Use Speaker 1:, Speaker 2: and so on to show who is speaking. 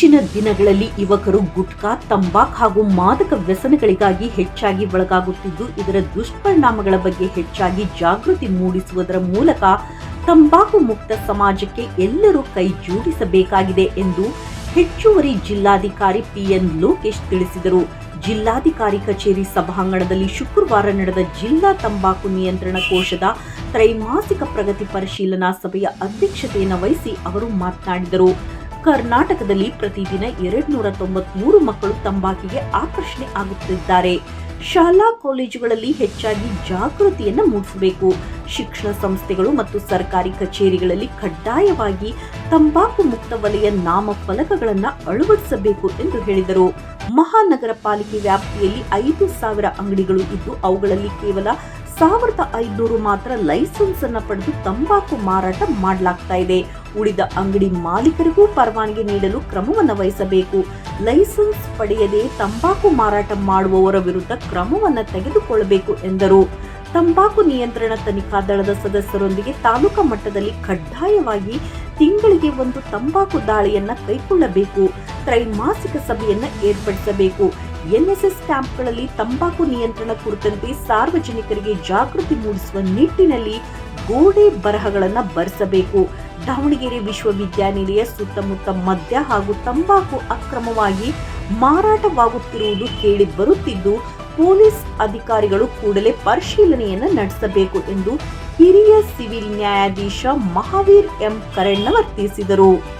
Speaker 1: ಇತ್ತೀಚಿನ ದಿನಗಳಲ್ಲಿ ಯುವಕರು ಗುಟ್ಕಾ, ತಂಬಾಕ್ ಹಾಗೂ ಮಾದಕ ವ್ಯಸನಗಳಿಗಾಗಿ ಹೆಚ್ಚಾಗಿ ಒಳಗಾಗುತ್ತಿದ್ದು, ಇದರ ದುಷ್ಪರಿಣಾಮಗಳ ಬಗ್ಗೆ ಹೆಚ್ಚಾಗಿ ಜಾಗೃತಿ ಮೂಡಿಸುವುದರ ಮೂಲಕ ತಂಬಾಕು ಮುಕ್ತ ಸಮಾಜಕ್ಕೆ ಎಲ್ಲರೂ ಕೈ ಜೋಡಿಸಬೇಕಾಗಿದೆ ಎಂದು ಹೆಚ್ಚುವರಿ ಜಿಲ್ಲಾಧಿಕಾರಿ ಪಿಎನ್ ಲೋಕೇಶ್ ತಿಳಿಸಿದರು. ಜಿಲ್ಲಾಧಿಕಾರಿ ಕಚೇರಿ ಸಭಾಂಗಣದಲ್ಲಿ ಶುಕ್ರವಾರ ನಡೆದ ಜಿಲ್ಲಾ ತಂಬಾಕು ನಿಯಂತ್ರಣ ಕೋಶದ ತ್ರೈಮಾಸಿಕ ಪ್ರಗತಿ ಪರಿಶೀಲನಾ ಸಭೆಯ ಅಧ್ಯಕ್ಷತೆಯನ್ನು ವಹಿಸಿ ಅವರು ಮಾತನಾಡಿದರು. ಕರ್ನಾಟಕದಲ್ಲಿ ಪ್ರತಿದಿನ ಎರಡ್ನೂರ ತೊಂಬತ್ಮೂರು ಮಕ್ಕಳು ತಂಬಾಕಿಗೆ ಆಕರ್ಷಣೆ ಆಗುತ್ತಿದ್ದಾರೆ. ಶಾಲಾ ಕಾಲೇಜುಗಳಲ್ಲಿ ಹೆಚ್ಚಾಗಿ ಜಾಗೃತಿಯನ್ನು ಮೂಡಿಸಬೇಕು. ಶಿಕ್ಷಣ ಸಂಸ್ಥೆಗಳು ಮತ್ತು ಸರ್ಕಾರಿ ಕಚೇರಿಗಳಲ್ಲಿ ಕಡ್ಡಾಯವಾಗಿ ತಂಬಾಕು ಮುಕ್ತ ವಲಯ ನಾಮಫಲಕಗಳನ್ನು ಅಳವಡಿಸಬೇಕು ಎಂದು ಹೇಳಿದರು. ಮಹಾನಗರ ಪಾಲಿಕೆ ವ್ಯಾಪ್ತಿಯಲ್ಲಿ ಐದು ಸಾವಿರ ಅಂಗಡಿಗಳು ಇದ್ದು ಅವುಗಳಲ್ಲಿ ಕೇವಲ ಸಾವಿರದ ಐದುನೂರು ಮಾತ್ರ ಲೈಸೆನ್ಸ್ ಅನ್ನ ಪಡೆದು ತಂಬಾಕು ಮಾರಾಟ ಮಾಡಲಾಗ್ತಾ ಇದೆ. ಉಳಿದ ಅಂಗಡಿ ಮಾಲೀಕರಿಗೂ ಪರವಾನಗಿ ನೀಡಲು ಕ್ರಮವನ್ನು ವಹಿಸಬೇಕು. ಲೈಸೆನ್ಸ್ ಪಡೆಯದೆ ತಂಬಾಕು ಮಾರಾಟ ಮಾಡುವವರ ವಿರುದ್ಧ ಕ್ರಮವನ್ನು ತೆಗೆದುಕೊಳ್ಳಬೇಕು ಎಂದರು. ತಂಬಾಕು ನಿಯಂತ್ರಣ ತನಿಖಾ ದಳದ ಸದಸ್ಯರೊಂದಿಗೆ ತಾಲೂಕಾ ಮಟ್ಟದಲ್ಲಿ ಕಡ್ಡಾಯವಾಗಿ ತಿಂಗಳಿಗೆ ಒಂದು ತಂಬಾಕು ದಾಳಿಯನ್ನ ಕೈಗೊಳ್ಳಬೇಕು. ತ್ರೈಮಾಸಿಕ ಸಭೆಯನ್ನ ಏರ್ಪಡಿಸಬೇಕು. ಎನ್ಎಸ್ಎಸ್ ಕ್ಯಾಂಪ್ಗಳಲ್ಲಿ ತಂಬಾಕು ನಿಯಂತ್ರಣ ಕುರಿತಂತೆ ಸಾರ್ವಜನಿಕರಿಗೆ ಜಾಗೃತಿ ಮೂಡಿಸುವ ನಿಟ್ಟಿನಲ್ಲಿ ಗೋಡೆ ಬರಹಗಳನ್ನು ಬರೆಸಬೇಕು. ದಾವಣಗೆರೆ ವಿಶ್ವವಿದ್ಯಾನಿಲಯ ಸುತ್ತಮುತ್ತ ಮದ್ಯ ಹಾಗೂ ತಂಬಾಕು ಅಕ್ರಮವಾಗಿ ಮಾರಾಟವಾಗುತ್ತಿರುವುದು ಕೇಳಿ ಬರುತ್ತಿದ್ದು, ಪೊಲೀಸ್ ಅಧಿಕಾರಿಗಳು ಕೂಡಲೇ ಪರಿಶೀಲನೆಯನ್ನು ನಡೆಸಬೇಕು ಎಂದು ಹಿರಿಯ ಸಿವಿಲ್ ನ್ಯಾಯಾಧೀಶ ಮಹಾವೀರ್ ಎಂ. ಕರಣ್ಣವರ್ ತಿಳಿಸಿದರು.